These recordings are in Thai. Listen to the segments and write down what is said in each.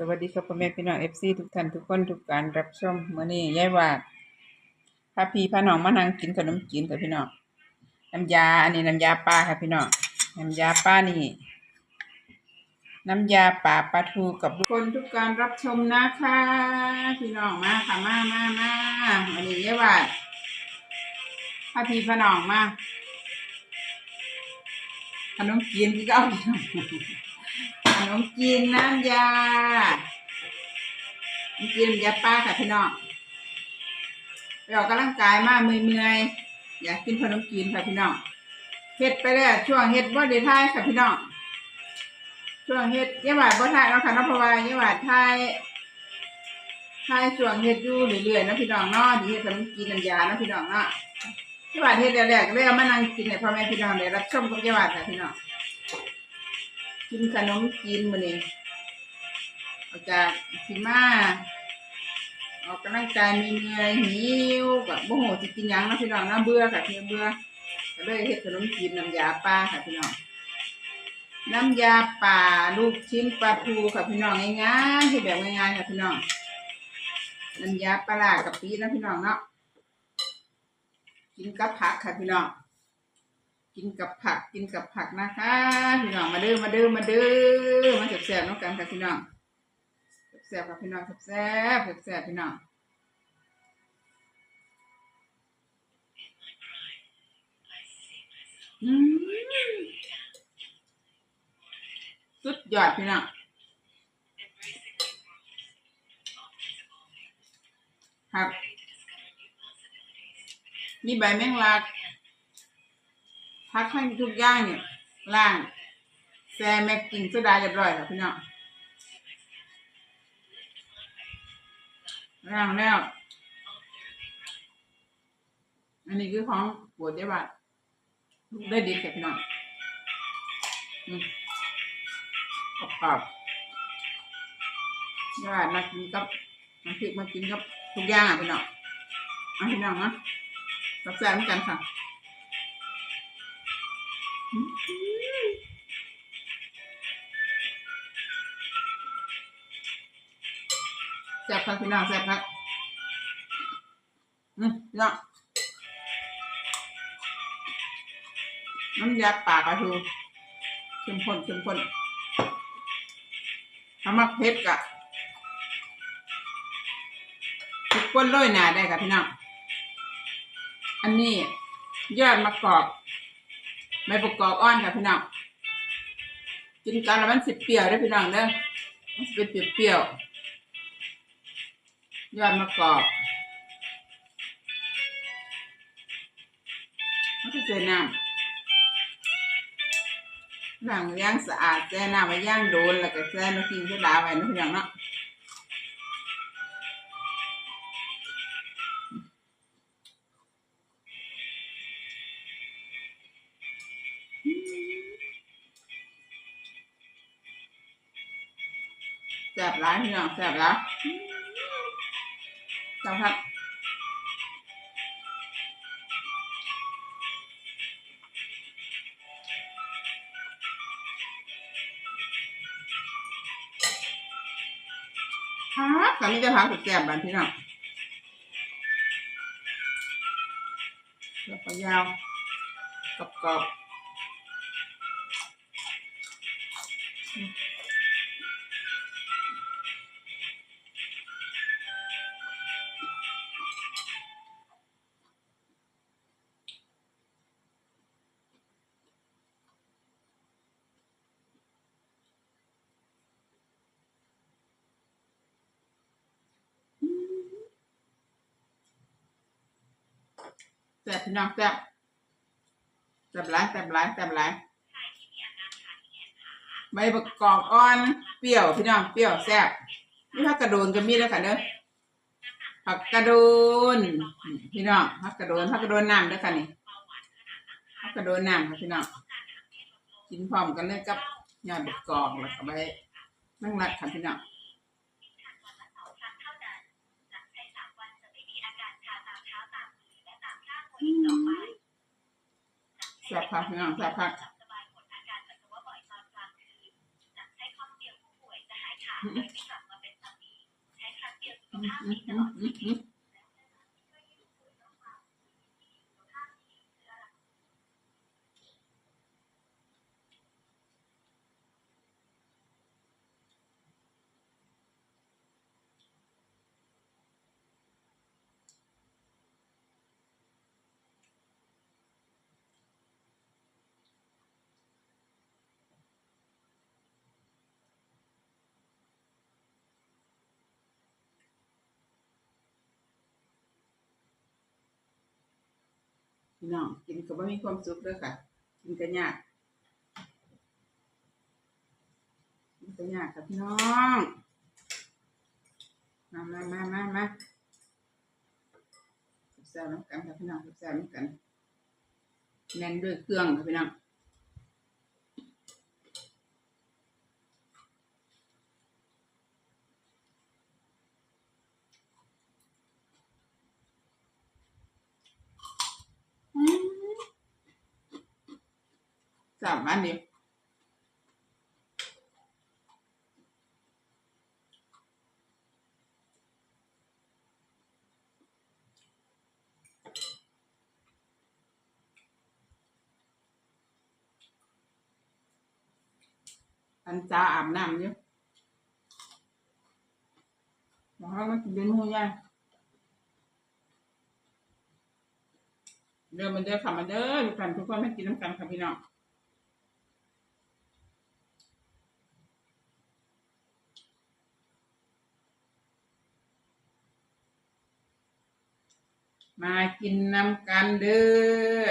สวัสดีครับพ่อแม่พี่น้องเอฟซีทุกท่านทุกคนทุกการรับชมมื้อนี้ยายวาดพาพี่พาน้องมานั่งกินขนมจีนค่ะพี่น้องน้ำยาอันนี้น้ำยาปลาค่ะพี่น้องน้ำยาปลานี่ น้ำยาปลาปลาทูกับทุกคนทุกการรับชมนะคะ พี่น้องมาค่ะมามามาอันนี้ยายวาดพาพี่พาน้องมาขนมจีนที่ก็เอาพี่น้อง ขนมจีนน้ำยาขนมจีนน้ำยาป้าค่ะพี่น้องไปออกกำลังกายมาเมื่อยๆอยากกินขนมจีนค่ะพี่น้องเฮ็ดไปแล้วช่วงเฮ็ดบ่ได้ทายค่ะพี่น้องช่วงเฮ็ดยาหวาดบ่ทายเนาะค่ะนพวาเยาหวาดทายทายช่วงเฮ็ดอยู่เรื่อยๆนะพี่น้องเนาะที่เฮ็ดขนมจีนน้ำยานะพี่น้องเนาะยาหวาดเฮ็ดแล้วๆก็เลยเอามานั่งกินให้พ่อแม่พี่น้องได้รับชมกับเยาหวาดค่ะพี่น้อง กินขนมจีนมื้อนี้ออกจากสิมาออกกำลังกายมีเหนื่อยหิวกับโมโหสิกินหยังเนาะพี่น้องเนาะเบื่อค่ะพี่เบื่อก็เลยเฮ็ดขนมจีนน้ำยาปลาค่ะพี่น้องน้ำยาป่าลูกชิ้นปลาทูค่ะพี่น้องง่ายๆที่แบบง่ายๆค่ะพี่น้องน้ำยาปลาร้ากะปินะพี่น้องเนาะกินกับผักค่ะพี่น้อง กินกับผักกินกับผักนะคะพี่น้องมาเด้อมาเด้อมาเด้อมาแซ่บๆน้องกันค่ะพี่น้องแซ่บๆค่ะพี่น้องแซ่บๆแซ่บๆพี่น้องอืมสุดยอดพี่น้องครับมีใบแมงลัก พักให้ทุกอย่างเนี่ยล่างแซแม็กกิ้งโซดาเรียบร้อยแล้วพี่น้องล่างแล้ว อันนี้คือของปวดได้บัดได้ดีแก่พี่น้องอืมกรอบกรอบๆได้มากินกับมาพริกมากินกับทุกอย่างอะพี่น้องเอาพี่น้องนะกับแซ่บเหมือนกันค่ะ แซ่บครับพี่น้องแซ่บครับอืมพี่น้องน้ำยาป่ากระทูเข้มข้นเข้มข้นทำมักเผ็ดกะทุกคนโรยหนาได้ค่ะพี่น้อง อันนี้ยอดมะกอก ใบประกอบอ่อนค่ะพี่น้องกินกันแล้วมันสิเปรี้ยวได้พี่น้องเด้อมันสิเป็นเปรี้ยวๆยอดมะกอกมันก็เจอน้ำหล้างย่างสะอาดแช่น้ำไว้ย่างโดนแล้วก็แช่น้ำกินโซดาไว้นะพี่น้องเนาะ พี่น้องแซ่บแล้วจ้าครับครับตอนนี้จะพักสุดแก้มบันพี่น้องแล้วก็ยาวกรอบก น้องแซ่บแซ่บหลายแซ่บหลายแซ่บหลายใบประกอบอ่อนเปรี้ยวพี่น้องเปรี้ยวแซ่บนี่ผักกระโดนก็มีแล้วค่ะเด้อผักกระโดนพี่น้องผักกระโดนผักกระโดนน้ำเด้อค่ะนี่ผักกระโดนน้ำค่ะพี่น้องกินพร้อมกันเลยกับยอดประกอบแล้วก็ใบนั่งรัดค่ะพี่น้อง สบค่ะพี่นองสบค่ะอืมอืมอืมอืม พี่น้องกินก็บ่มีความสุขเด้อค่ะ กินก็ยากกินก็ยากค่ะพี่น้องมามามามามาแซ่บน้ำกันค่ะพี่น้องแซ่บน้ำกันแน่นด้วยเครื่องค่ะพี่น้องอืม สามอันเดียอันจ้าอาบน้ำอยู่บอกว่ามันเป็นหูย่างเดินมันเด้อค่ะมาเด้อทุกท่านทุกคนมากินน้ำกันค่ะพี่น้อง มากินน้ำกันเด้อ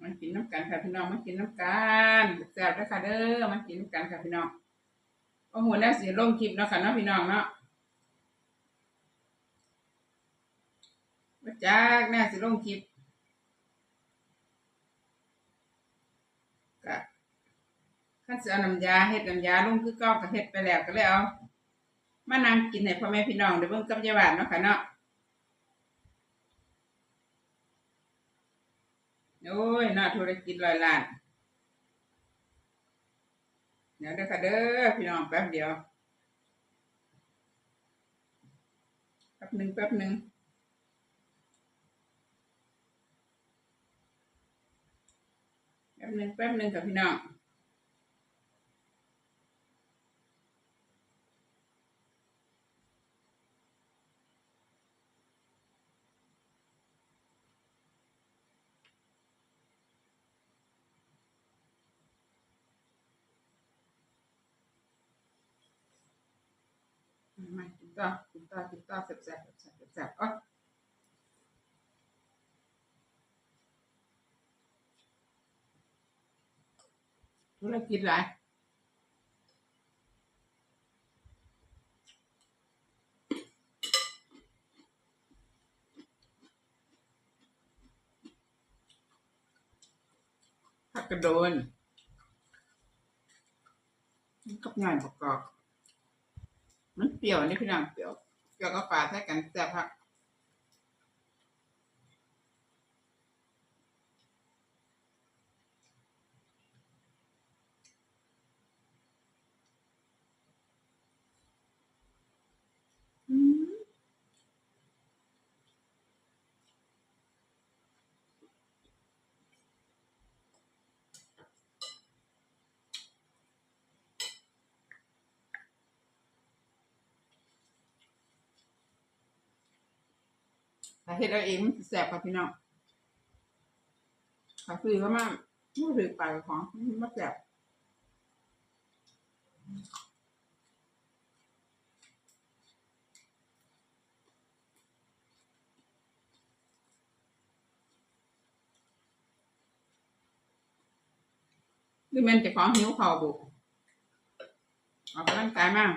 มากินน้ำกันค่ะพี่น้องมากินน้ำกันแซ่บแล้วค่ะเด้อมากินน้ำกันค่ะพี่น้องโอ้โหแล้วสิลงคลิปเนาะค่ะเนาะพี่น้องเนาะมาจากแม่สิลงคลิปก็ ขั้นสิเอาน้ำยาเฮ็ดน้ำยาลงคือเก่าก็เฮ็ดไปแล้วก็เลยเอามานั่งกินให้พ่อแม่พี่น้องได้เบิ่งกับยายหวานเนาะค่ะเนาะโอ้ยน่าธุรกิจร้อยล้านเดี๋ยวเด้อค่ะเด้อพี่น้องแป๊บเดียวแป๊บหนึ่งแป๊บหนึ่งแป๊บหนึ่งแป๊บหนึ่งกับพี่น้อง มากินต่อกินต่อกินต่อแซ่บแซ่บแซ่บแซ่บอ๋อธุรกิจหลายผักกระโดนกับงานประกอบ มันเปรี้ยวนี่พี่น้องเปรี้ยวเปรี้ยวก็ปลาใส่กันแซ่บผักอืม ถ้าเฮ็ดเอาเองมันสิแซ่บค่ะพี่น้องถ้าซื้อเข้ามาไม่ถือไปของมันแซ่บหรือมันจะของหิวเข้าบุกออกกำลังกายมาก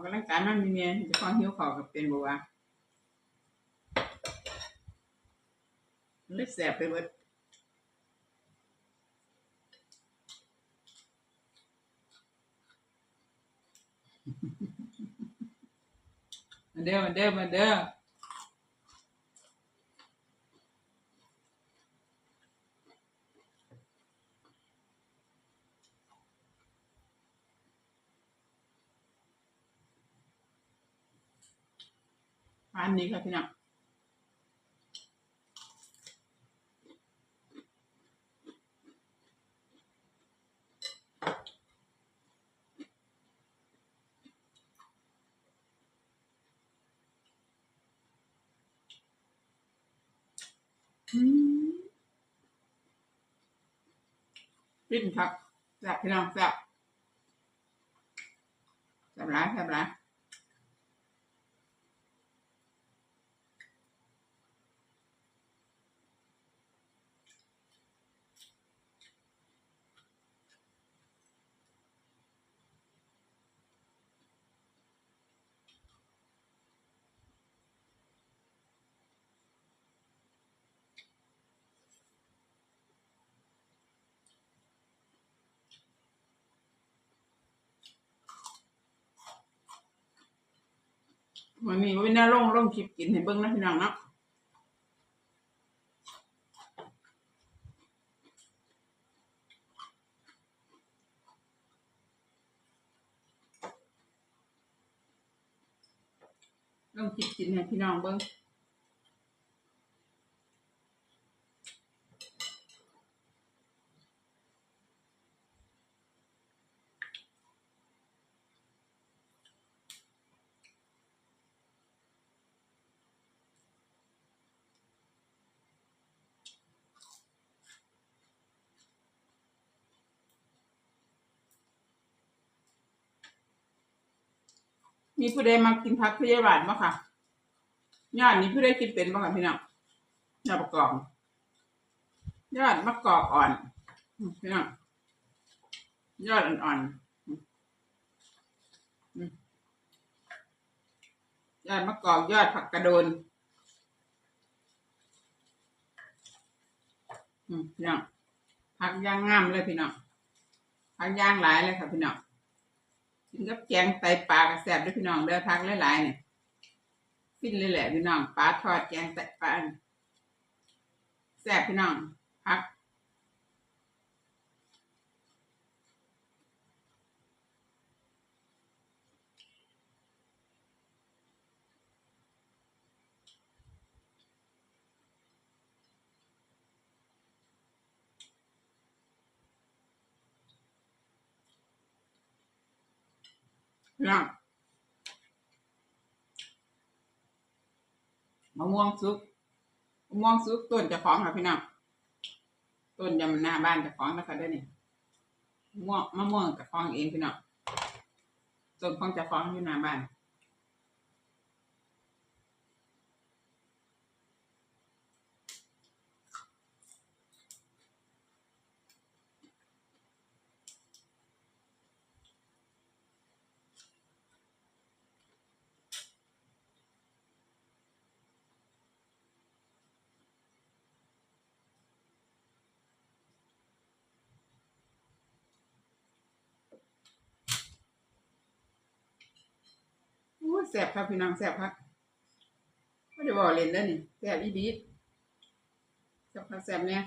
ออกกำลังกายมันมีเมียจะคลองหิวขอกับเป็นบัวาเลยแสบไปหมดมาเด้อมาเด้อมาเด้อ ร้านนี้ค่ะพี่น้องปิ้นครับแซ่บพี่น้องแซ่บแซ่บร้ายแซ่บร้าย วันนี้วันนี้ลงลงคลิปกินให้เบิ้งนะพี่น้องเนาะลงคลิปกินให้พี่น้องเบิ้ง มีผู้ใดมากินผักพยาบาลบ้างค่ะยอดนี้ผู้ใดกินเป็นบ้างค่ะพี่น้องยอดประกอบยอดมะกอกอ่อนพี่น้องยอดอ่อนๆอืมอืมยอดมะกอกยอดผักกระโดนอืมพี่น้องผักย่างงามเลยพี่น้องผักย่างหลายเลยค่ะพี่น้อง กินกับแกงไตปลากระแสบด้วยพี่น้องเด้อทักหลายๆเนี่ยฟินเลยแหละพี่น้องปลาทอดแกงไตปลาแซ่บพี่น้องพัก พี่น้องมะม่วงสุกมะม่วงสุกต้นจะของค่ะพี่น้องต้นยำหน้าบ้านจะของนะคะได้นี่มะม่วงมะม่วงจะของเองพี่น้องต้นของจะของอยู่หน้าบ้าน ยแสบครับพี่น้องแสบครับไม่ได้บอกเล่นเด้วนี่แสบอีบีดแสบครับแสบเนี่ย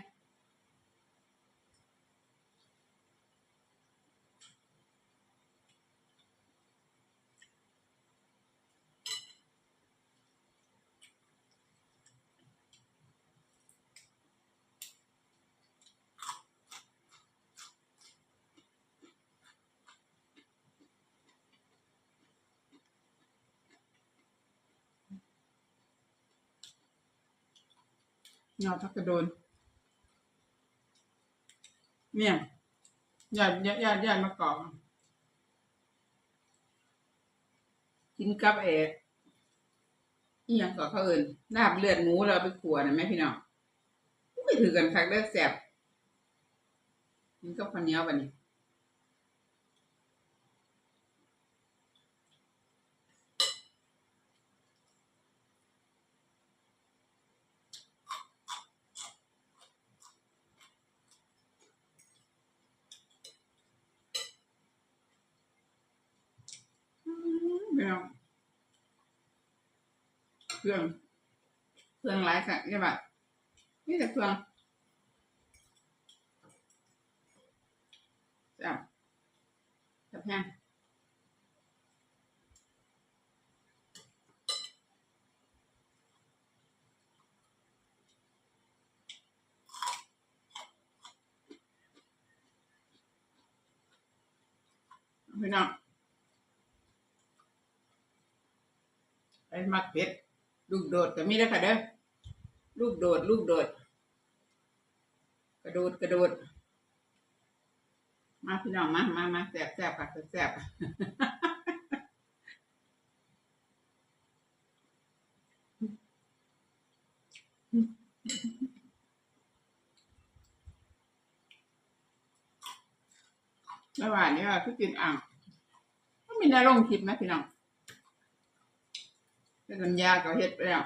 เงาทักกระโดน เนี่ยญาติญาติญาติญาติมะกอกกินกับเอกอีหยังก็เขาเอินลาบเลือดหมูเราไปขัวนะแม่พี่น้องไม่ถือกันคักเด้อแสบกินกับข้าวเหนียวบันี้ เครื่อง เครื่องไรค่ะใช่ปะนี่แต่เครื่องจับจับแห้งพี่น้องไอ้มักเป็ด ลูกโดดก็มีแล้วค่ะเด้อลูกโดด ลูกโดด กระโดดกระโดด มาพี่น้องมามามาแสบแสบค่ะแสบระหว่างนี้ว่าคือกินอ่างก็มีนาลงคลิปไหมพี่น้อง เป็นสัญญากับเฮ็ดไปแล้ว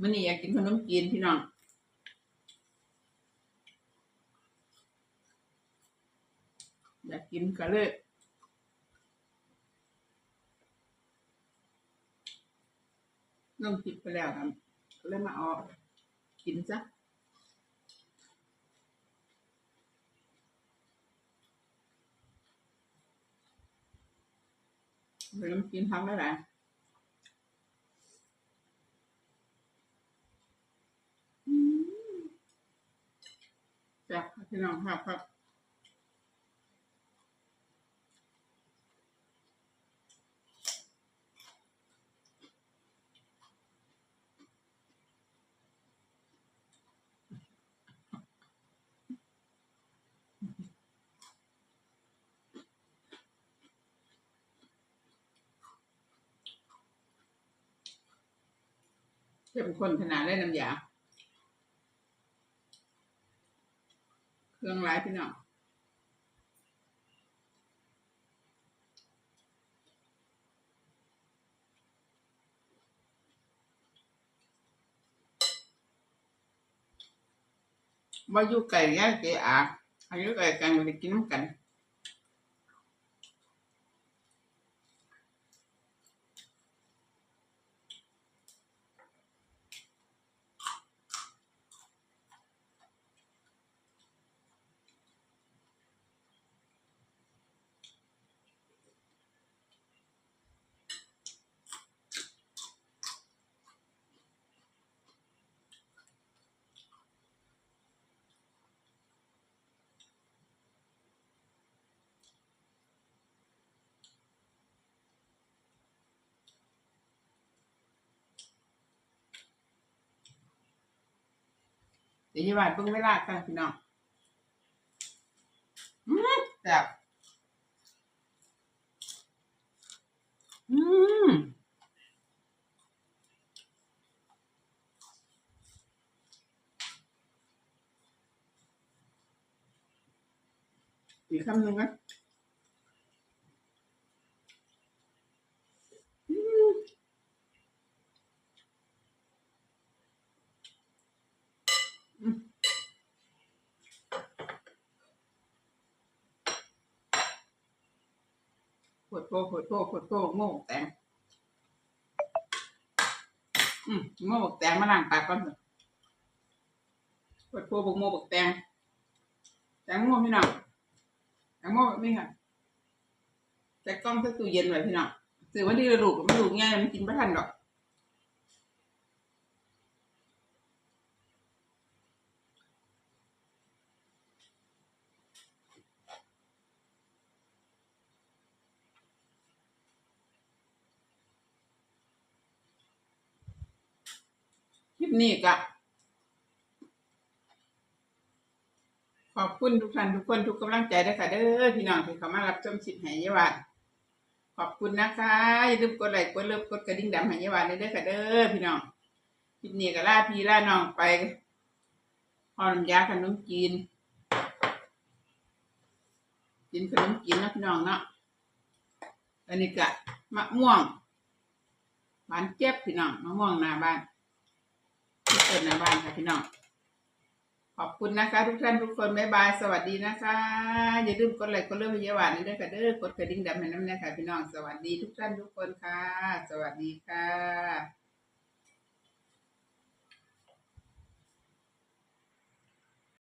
มันนี่อยากกินขนมจีนพี่น้องอยากกินก็เลยลงคลิปไปแล้วครับเลยมาเอากินซะ ขนมจีนทำได้หลายอืมแซ่บครับพี่น้องครับครับ เข้มข้นขนาดได้น้ำยา เครื่องร้ายพี่น้องว่าอยู่ไก่เนี้ยเกอาอายุไก่กันมันกินน้ำกัน เดี๋ยวจะว่าเบิ่งเวลากันพี่น้องอืมแซ่บอืมอีกคำหนึ่งนะอืมป วดโตปวดโตปวดโตโง่แตงอืมโง่แตงมาล้างปากก่อนเถอะปวดโตบกโม่บกแตงแตงโม่พี่น้องแตงโม่แบบนี้ค่ะแต่กล้องใส่ตู้เย็นไว้พี่น้องซื้อวันที่ระดูกไม่ดูง่ายมันกินไม่ทันหรอก นี้ก็ขอบคุณทุกท่านทุกคนทุกกำลังใจด้วยค่ะเด้อพี่น้องที่เข้ามารับชมชิปไหยวัดขอบคุณนะคะอย่าลืมกดไลค์กดเลิฟกดกระดิ่งดำไหยวัดด้วยเด้อค่ะเด้อพี่น้องคลิปนี้ก็ล่าพี่ล่าน้องไปหอมยาขนมจีนกินขนมจีนนะพี่น้องเนาะอันนี้ก็มะม่วงหวานเจ็บพี่น้องมะม่วงหน้าบ้าน ที่เปิดหน้าบ้านค่ะพี่น้อง ขอบคุณนะคะ ทุกท่านทุกคนบ๊ายบาย สวัสดีนะคะ อย่าลืมกดไลค์กดเลื่อนวิดีโอหวานนี้ด้วยค่ะเด้อกดกระดิ่งดำให้น้ำแน่ค่ะพี่น้อง สวัสดีทุกท่านทุกคนค่ะ สวัสดีค่ะ